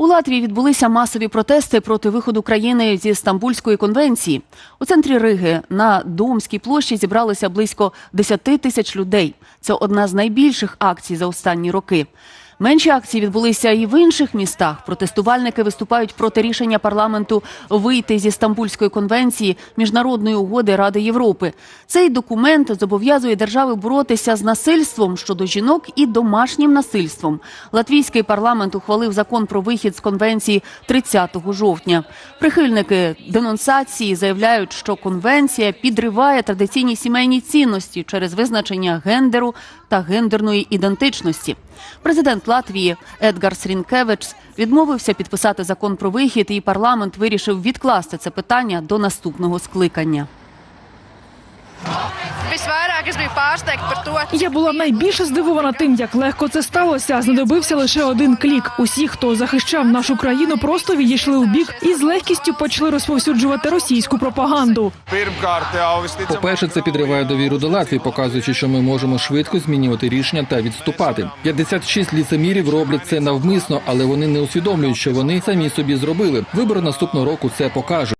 У Латвії відбулися масові протести проти виходу країни зі Стамбульської конвенції. У центрі Риги на Домській площі зібралося близько 10 тисяч людей. Це одна з найбільших акцій за останні роки. Менші акції відбулися і в інших містах. Протестувальники виступають проти рішення парламенту вийти зі Стамбульської конвенції міжнародної угоди Ради Європи. Цей документ зобов'язує держави боротися з насильством щодо жінок і домашнім насильством. Латвійський парламент ухвалив закон про вихід з конвенції 30 жовтня. Прихильники денонсації заявляють, що конвенція підриває традиційні сімейні цінності через визначення гендеру та гендерної ідентичності. Президент Латвії Едгар Срінкевич відмовився підписати закон про вихід, і парламент вирішив відкласти це питання до наступного скликання. Visvairāk es biju pārsteigta par to, Я була найбільше здивована тим, як легко це сталося. Знадобився лише один клік. Усі, хто захищав нашу країну, просто відійшли у бік і з легкістю почали розповсюджувати російську пропаганду. Pirmkārt, По-перше, це підриває довіру до Латвії, показуючи, що ми можемо швидко змінювати рішення та відступати. 56 ліцемірів роблять це навмисно, але вони не усвідомлюють, що вони самі собі зробили. Вибори наступного року це покаже.